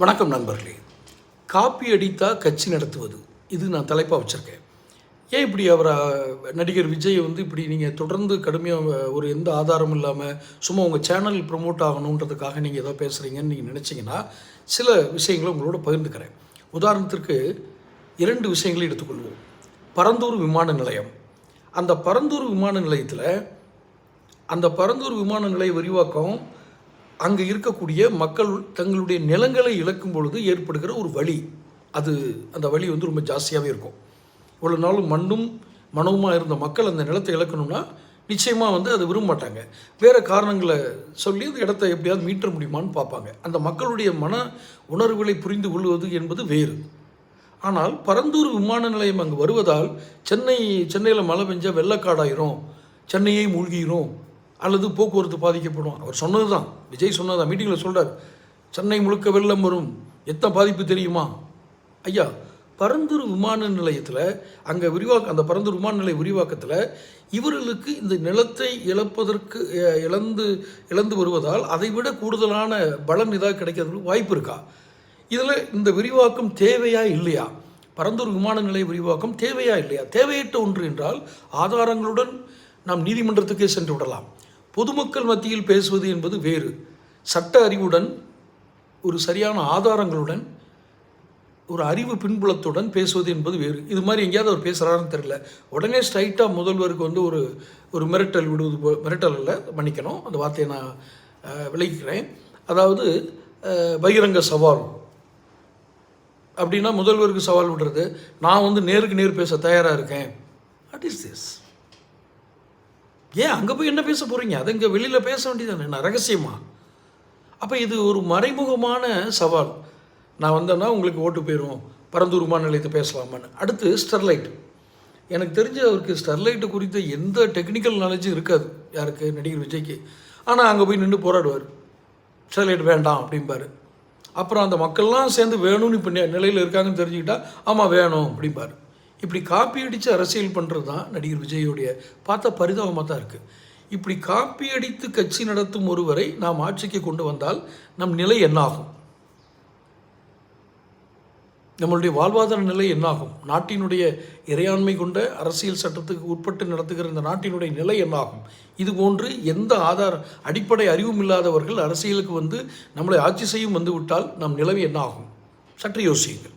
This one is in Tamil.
வணக்கம் நண்பர்களே. காப்பி அடித்தா கட்சி நடத்துவது. இது நான் தலைப்பாக வச்சுருக்கேன். ஏன் இப்படி அவரை நடிகர் விஜய் வந்து இப்படி நீங்கள் தொடர்ந்து கடுமையாக ஒரு எந்த ஆதாரமும் இல்லாமல் சும்மா உங்கள் சேனல் ப்ரொமோட் ஆகணுன்றதுக்காக நீங்கள் ஏதோ பேசுகிறீங்கன்னு நீங்கள் நினச்சிங்கன்னா சில விஷயங்களை உங்களோட பகிர்ந்துக்கிறேன். உதாரணத்திற்கு இரண்டு விஷயங்களை எடுத்துக்கொள்வோம். பரந்தூர் விமான நிலையம். அந்த பரந்தூர் விமான நிலையத்தில் அந்த பரந்தூர் விமான நிலைய விரிவாக்கம் அங்கே இருக்கக்கூடிய மக்கள் தங்களுடைய நிலங்களை இழக்கும் பொழுது ஏற்படுகிற ஒரு வழி அது அந்த வழி வந்து ரொம்ப ஜாஸ்தியாகவே இருக்கும். இவ்வளோ நாளும் மண்ணும் மனவுமாக இருந்த மக்கள் அந்த நிலத்தை இழக்கணும்னா நிச்சயமாக வந்து அதை விரும்ப மாட்டாங்க. வேறு காரணங்களை சொல்லி அந்த இடத்த எப்படியாவது மீட்ட முடியுமான்னு பார்ப்பாங்க. அந்த மக்களுடைய மன உணர்வுகளை புரிந்து கொள்வது என்பது வேறு. ஆனால் பரந்தூர் விமான நிலையம் அங்கு வருவதால் சென்னை சென்னையில் மழை பெஞ்சால் வெள்ளக்காடாயிரும் சென்னையை மூழ்கிரும் அல்லது போக்குவரத்து பாதிக்கப்படும் அவர் சொன்னது தான் விஜய் சொன்னதான் மீட்டிங்கில் சொல்கிறார் சென்னை முழுக்க வெள்ளம் வரும். எத்தனை பாதிப்பு தெரியுமா? ஐயா பரந்தூர் விமான நிலையத்தில் அங்கே விரிவாக்க அந்த பரந்தூர் விமான நிலைய விரிவாக்கத்தில் இவர்களுக்கு இந்த நிலத்தை இழப்பதற்கு இழந்து இழந்து வருவதால் அதை விட கூடுதலான பலன் இதாக கிடைக்கிறதுக்கு வாய்ப்பு இருக்கா? இதில் இந்த விரிவாக்கம் தேவையா இல்லையா? பரந்தூர் விமான நிலைய விரிவாக்கம் தேவையா இல்லையா? தேவையற்ற ஒன்று என்றால் ஆதாரங்களுடன் நாம் நீதிமன்றத்துக்கே சென்று விடலாம். பொதுமக்கள் மத்தியில் பேசுவது என்பது வேறு. சட்ட அறிவுடன் ஒரு சரியான ஆதாரங்களுடன் ஒரு அறிவு பின்புலத்துடன் பேசுவது என்பது வேறு. இது மாதிரி எங்கேயாவது அவர் பேசுகிறாருன்னு தெரில உடனே ஸ்ட்ரைட்டாக முதல்வருக்கு வந்து ஒரு ஒரு மிரட்டல் விடுவது போ மிரட்டல் இல்லை மன்னிக்கணும். அந்த வார்த்தையை நான் அஹ், விளக்கிக்கிறேன் அதாவது பகிரங்க சவால். அப்படின்னா முதல்வருக்கு சவால் விடுறது. நான் வந்து நேருக்கு நேர் பேச தயாராக இருக்கேன். வாட் இஸ் திஸ் ஏன் அங்கே போய் என்ன பேச போகிறீங்க அதை இங்கே வெளியில் பேச வேண்டியதானே என்ன ரகசியமா? அப்போ இது ஒரு மறைமுகமான சவால். நான் வந்தேன்னா உங்களுக்கு ஓட்டு போயிடும் பரந்தூர் விமான நிலையத்தை பேசலாமான்னு. அடுத்து ஸ்டெர்லைட். எனக்கு தெரிஞ்ச அவருக்கு ஸ்டெர்லைட்டு குறித்த எந்த டெக்னிக்கல் நாலேஜும் இருக்காது. யாருக்கு? நடிகர் விஜய்க்கு. ஆனால் அங்கே போய் நின்று போராடுவார். ஸ்டெர்லைட் வேண்டாம் அப்படிம்பாரு. அப்புறம் அந்த மக்கள்லாம் சேர்ந்து வேணும்னு இப்போ நிலையில் இருக்காங்கன்னு தெரிஞ்சுக்கிட்டா ஆமாம் வேணும் அப்படிம்பாரு. இப்படி காப்பி அடித்து அரசியல் பண்ணுறது தான் நடிகர் விஜயோடைய பார்த்தா பரிதாபமாக தான் இருக்குது இப்படி காப்பி அடித்து கட்சி நடத்தும் ஒருவரை நாம் ஆட்சிக்கு கொண்டு வந்தால் நம் நிலை என்னாகும்? நம்மளுடைய வாழ்வாதார நிலை என்னாகும்? நாட்டினுடைய இறையாண்மை கொண்ட அரசியல் சட்டத்துக்கு உட்பட்டு நடத்துகிற இந்த நாட்டினுடைய நிலை என்னாகும்? இது போன்று எந்த ஆதார அடிப்படை அறிவும் இல்லாதவர்கள் அரசியலுக்கு வந்து நம்மளை ஆட்சி செய்யும் வந்துவிட்டால் நம் நிலைமை என்னாகும்? சற்று யோசியுங்கள்.